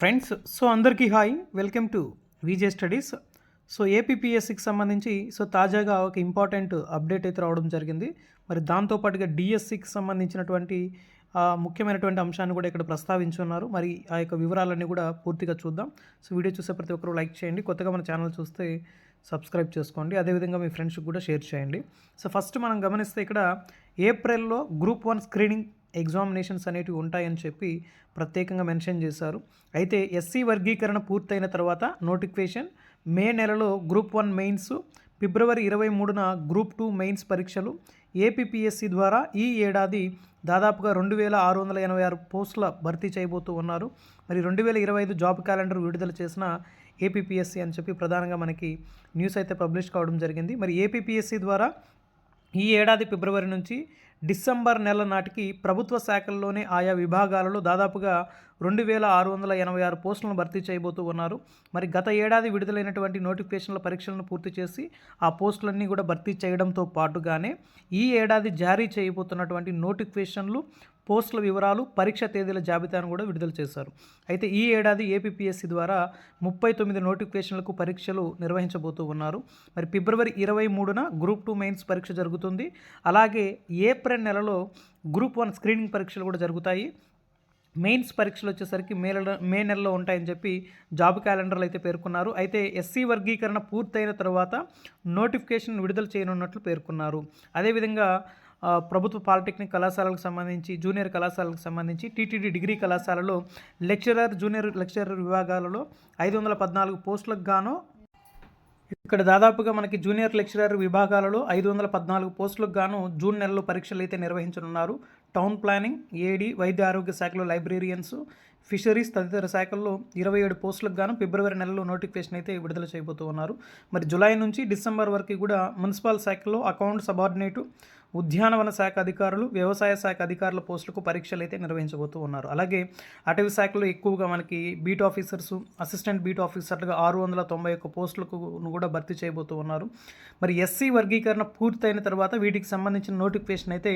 Friends so అందరికీ hi. Welcome to VJ studies. So ఏపీపీఎస్సికి సంబంధించి so తాజాగా ఒక ఇంపార్టెంట్ అప్డేట్ అయితే రావడం జరిగింది. మరి దాంతోపాటుగా డిఎస్సికి సంబంధించినటువంటి ముఖ్యమైనటువంటి అంశాన్ని కూడా ఇక్కడ ప్రస్తావించున్నారు. మరి ఆ యొక్క వివరాలన్నీ కూడా పూర్తిగా చూద్దాం. సో వీడియో చూసే ప్రతి ఒక్కరు లైక్ చేయండి. కొత్తగా మన ఛానల్ చూస్తే సబ్స్క్రైబ్ చేసుకోండి. అదేవిధంగా మీ ఫ్రెండ్స్కి కూడా షేర్ చేయండి. సో ఫస్ట్ మనం గమనిస్తే ఇక్కడ ఏప్రిల్లో గ్రూప్ వన్ స్క్రీనింగ్ ఎగ్జామినేషన్స్ అనేటివి ఉంటాయని చెప్పి ప్రత్యేకంగా మెన్షన్ చేశారు. అయితే ఎస్సీ వర్గీకరణ పూర్తయిన తర్వాత నోటిఫికేషన్ మే నెలలో గ్రూప్ వన్ మెయిన్స్ ఫిబ్రవరి ఇరవై మూడున గ్రూప్ టూ మెయిన్స్ పరీక్షలు ఏపీపీఎస్సీ ద్వారా ఈ ఏడాది దాదాపుగా రెండు వేల ఆరు వందల ఎనభై ఆరు పోస్టుల భర్తీ చేయబోతూ ఉన్నారు. మరి రెండు వేల ఇరవై ఐదు జాబ్ క్యాలెండర్ విడుదల చేసిన ఏపీపీఎస్సీ అని చెప్పి ప్రధానంగా మనకి న్యూస్ అయితే పబ్లిష్ కావడం జరిగింది. మరి ఏపీపీఎస్సీ ద్వారా ఈ ఏడాది ఫిబ్రవరి నుంచి డిసెంబర్ నెల నాటికి ప్రభుత్వ శాఖల్లోనే ఆయా విభాగాలలో దాదాపుగా రెండు వేల ఆరు వందల ఎనభై ఆరు పోస్టులను భర్తీ చేయబోతూ ఉన్నారు. మరి గత ఏడాది విడుదలైనటువంటి నోటిఫికేషన్ల పరీక్షలను పూర్తి చేసి ఆ పోస్టులన్నీ కూడా భర్తీ చేయడంతో పాటుగానే ఈ ఏడాది జారీ చేయబోతున్నటువంటి నోటిఫికేషన్లు పోస్టుల వివరాలు పరీక్ష తేదీల జాబితాను కూడా విడుదల చేశారు. అయితే ఈ ఏడాది ఏపీపీఎస్సీ ద్వారా ముప్పై తొమ్మిది నోటిఫికేషన్లకు పరీక్షలు నిర్వహించబోతూ ఉన్నారు. మరి ఫిబ్రవరి ఇరవై మూడున గ్రూప్ టూ మెయిన్స్ పరీక్ష జరుగుతుంది. అలాగే ఏప్రిల్ నెలలో గ్రూప్ వన్ స్క్రీనింగ్ పరీక్షలు కూడా జరుగుతాయి. మెయిన్స్ పరీక్షలు వచ్చేసరికి మే నెల మే నెలలో ఉంటాయని చెప్పి జాబ్ క్యాలెండర్లు అయితే పేర్కొన్నారు. అయితే ఎస్సీ వర్గీకరణ పూర్తయిన తర్వాత నోటిఫికేషన్ విడుదల చేయనున్నట్లు పేర్కొన్నారు. అదేవిధంగా ప్రభుత్వ పాలిటెక్నిక్ కళాశాలకు సంబంధించి జూనియర్ కళాశాలకు సంబంధించి టీటీడీ డిగ్రీ కళాశాలలో లెక్చరర్ జూనియర్ లెక్చరర్ విభాగాలలో ఐదు వందల పద్నాలుగు పోస్టులకు గాను ఇక్కడ దాదాపుగా మనకి జూనియర్ లెక్చరర్ విభాగాలలో ఐదు వందల పద్నాలుగు పోస్టులకు గాను జూన్ నెలలో పరీక్షలు అయితే నిర్వహించనున్నారు. టౌన్ ప్లానింగ్ ఏడీ వైద్య ఆరోగ్య శాఖలో లైబ్రేరియన్స్ ఫిషరీస్ తదితర శాఖల్లో ఇరవై ఏడు పోస్టులకు గాను ఫిబ్రవరి నెలలో నోటిఫికేషన్ అయితే విడుదల చేయబోతూ ఉన్నారు. మరి జులై నుంచి డిసెంబర్ వరకు కూడా మున్సిపల్ శాఖలో అకౌంట్ సబార్డినేటు ఉద్యానవన శాఖ అధికారులు వ్యవసాయ శాఖ అధికారుల పోస్టులకు పరీక్షలు అయితే నిర్వహించబోతూ ఉన్నారు. అలాగే అటవీ శాఖలో ఎక్కువగా మనకి బీట్ ఆఫీసర్స్ అసిస్టెంట్ బీట్ ఆఫీసర్లుగా ఆరు వందల తొంభై ఒక్క పోస్టులకు కూడా భర్తీ చేయబోతూ ఉన్నారు. మరి ఎస్సీ వర్గీకరణ పూర్తయిన తర్వాత వీటికి సంబంధించిన నోటిఫికేషన్ అయితే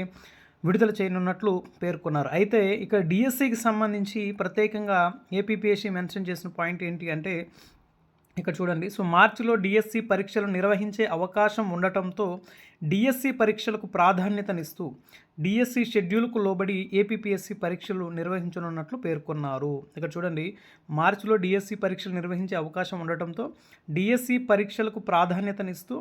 విడుదల చేయనున్నట్లు పేర్కొన్నారు. అయితే ఇక్కడ డిఎస్సికి సంబంధించి ప్రత్యేకంగా ఏపీపీఎస్సీ మెన్షన్ చేసిన పాయింట్ ఏంటి అంటే ఇక్కడ చూడండి. సో మార్చిలో డిఎస్సి పరీక్షలు నిర్వహించే అవకాశం ఉండటంతో డిఎస్సి పరీక్షలకు ప్రాధాన్యతనిస్తూ డిఎస్సి షెడ్యూల్కు లోబడి ఏపీపీఎస్సి పరీక్షలు నిర్వహించనున్నట్లు పేర్కొన్నారు. ఇక్కడ చూడండి మార్చిలో డిఎస్సి పరీక్షలు నిర్వహించే అవకాశం ఉండటంతో డిఎస్సి పరీక్షలకు ప్రాధాన్యతనిస్తూ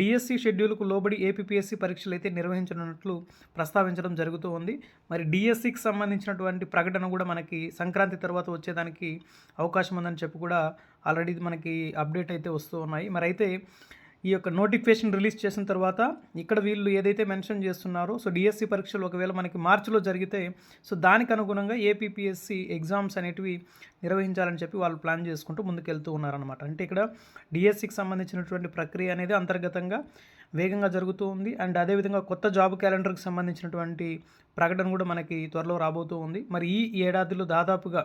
డిఎస్సి షెడ్యూల్కు లోబడి ఏపీపీఎస్సి పరీక్షలు అయితే నిర్వహించనున్నట్లు ప్రస్తావించడం జరుగుతూ ఉంది. మరి డిఎస్సికి సంబంధించినటువంటి ప్రకటన కూడా మనకి సంక్రాంతి తర్వాత వచ్చేదానికి అవకాశం ఉందని చెప్పి కూడా ఆల్రెడీ మనకి అప్డేట్ అయితే వస్తూ ఉన్నాయి. మరి అయితే ఈ యొక్క నోటిఫికేషన్ రిలీజ్ చేసిన తర్వాత ఇక్కడ వీళ్ళు ఏదైతే మెన్షన్ చేస్తున్నారో సో డిఎస్సి పరీక్షలు ఒకవేళ మనకి మార్చిలో జరిగితే సో దానికి అనుగుణంగా ఏపీపీఎస్సి ఎగ్జామ్స్ అనేటివి నిర్వహించాలని చెప్పి వాళ్ళు ప్లాన్ చేసుకుంటూ ముందుకెళ్తూ ఉన్నారనమాట అంటే ఇక్కడ డిఎస్సికి సంబంధించినటువంటి ప్రక్రియ అనేది అంతర్గతంగా వేగంగా జరుగుతూ ఉంది. అండ్ అదేవిధంగా కొత్త జాబ్ క్యాలెండర్కి సంబంధించినటువంటి ప్రకటన కూడా మనకి త్వరలో రాబోతూ ఉంది. మరి ఈ ఏడాదిలో దాదాపుగా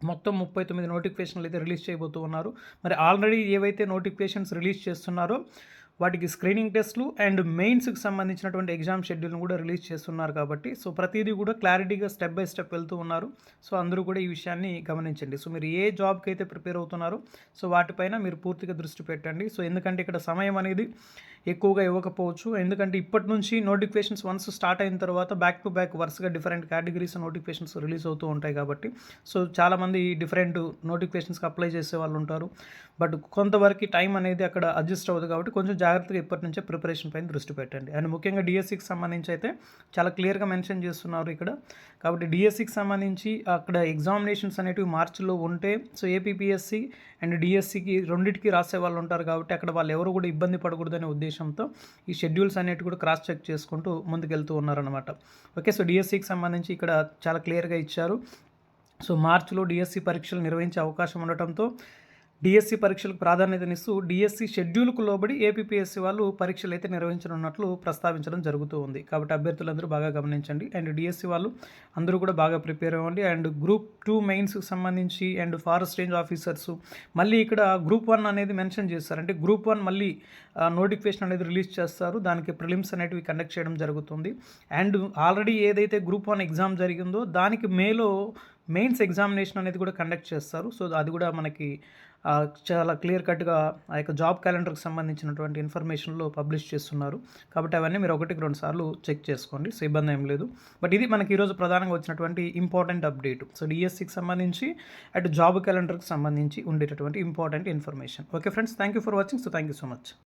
మొత్తం ముప్పై తొమ్మిది నోటిఫికేషన్లు అయితే రిలీజ్ చేయబోతూ ఉన్నారు. మరి ఆల్రెడీ ఏవైతే నోటిఫికేషన్స్ రిలీజ్ చేస్తున్నారో వాటికి స్క్రీనింగ్ టెస్ట్లు అండ్ మెయిన్స్కి సంబంధించినటువంటి ఎగ్జామ్ షెడ్యూల్ను కూడా రిలీజ్ చేస్తున్నారు కాబట్టి సో ప్రతిదీ కూడా క్లారిటీగా స్టెప్ బై స్టెప్ వెళ్తూ ఉన్నారు. సో అందరూ కూడా ఈ విషయాన్ని గమనించండి. సో మీరు ఏ జాబ్కి అయితే ప్రిపేర్ అవుతున్నారో సో వాటిపైన మీరు పూర్తిగా దృష్టి పెట్టండి. సో ఎందుకంటే ఇక్కడ సమయం అనేది ఎక్కువగా ఇవ్వకపోవచ్చు. ఎందుకంటే ఇప్పటి నుంచి నోటిఫికేషన్స్ వన్స్ స్టార్ట్ అయిన తర్వాత బ్యాక్ టు బ్యాక్ వరుసగా డిఫరెంట్ కేటగిరీస్ నోటిఫికేషన్స్ రిలీజ్ అవుతూ ఉంటాయి కాబట్టి. సో చాలామంది డిఫరెంట్ నోటిఫికేషన్స్కి అప్లై చేసే వాళ్ళు ఉంటారు. బట్ కొంతవరకు టైం అనేది అక్కడ అడ్జస్ట్ అవ్వదు కాబట్టి కొంచెం జాగ్రత్తగా ఇప్పటి నుంచే ప్రిపరేషన్ పైన దృష్టి పెట్టండి. అండ్ ముఖ్యంగా డిఎస్సికి సంబంధించి అయితే చాలా క్లియర్గా మెన్షన్ చేస్తున్నారు ఇక్కడ. కాబట్టి డిఎస్సికి సంబంధించి అక్కడ ఎగ్జామినేషన్స్ అనేటివి మార్చిలో ఉంటే సో ఏపీపీఎస్సి అండ్ డిఎస్సికి రెండింటికి రాసే వాళ్ళు ఉంటారు కాబట్టి అక్కడ వాళ్ళు ఎవరు కూడా ఇబ్బంది పడకూడదనే ఉద్దేశం ఉద్దేశంతో ఈ షెడ్యూల్స్ అనేటివి కూడా క్రాస్ చెక్ చేసుకుంటూ ముందుకెళ్తూ ఉన్నారనమాట ఓకే సో డిఎస్సికి సంబంధించి ఇక్కడ చాలా క్లియర్గా ఇచ్చారు. సో మార్చిలో డిఎస్సి పరీక్షలు నిర్వహించే అవకాశం ఉండటంతో డిఎస్సి పరీక్షలకు ప్రాధాన్యతనిస్తూ డిఎస్సి షెడ్యూల్కు లోబడి ఏపీపీఎస్సీ వాళ్ళు పరీక్షలు అయితే నిర్వహించనున్నట్లు ప్రస్తావించడం జరుగుతూ ఉంది. కాబట్టి అభ్యర్థులందరూ బాగా గమనించండి. అండ్ డిఎస్సి వాళ్ళు అందరూ కూడా బాగా ప్రిపేర్ అవ్వండి. అండ్ గ్రూప్ టూ మెయిన్స్కి సంబంధించి అండ్ ఫారెస్ట్ రేంజ్ ఆఫీసర్స్ మళ్ళీ ఇక్కడ గ్రూప్ వన్ అనేది మెన్షన్ చేస్తారు. అంటే గ్రూప్ వన్ మళ్ళీ నోటిఫికేషన్ అనేది రిలీజ్ చేస్తారు. దానికి ప్రిలిమ్స్ అనేటివి కండక్ట్ చేయడం జరుగుతుంది. అండ్ ఆల్రెడీ ఏదైతే గ్రూప్ వన్ ఎగ్జామ్ జరిగిందో దానికి మేలో మెయిన్స్ ఎగ్జామినేషన్ అనేది కూడా కండక్ట్ చేస్తారు. సో అది కూడా మనకి చాలా క్లియర్ కట్గా ఆ యొక్క జాబ్ క్యాలెండర్కి సంబంధించినటువంటి ఇన్ఫర్మేషన్లో పబ్లిష్ చేస్తున్నారు. కాబట్టి అవన్నీ మీరు ఒకటికి రెండు సార్లు చెక్ చేసుకోండి. సో ఇబ్బంది ఏం లేదు. బట్ ఇది మనకి ఈరోజు ప్రధానంగా వచ్చినటువంటి ఇంపార్టెంట్ అప్డేట్. సో డిఎస్సికి సంబంధించి అటు జాబ్ క్యాలెండర్కి సంబంధించి ఉండేటటువంటి important information. Okay friends thank you for watching. So thank you so much.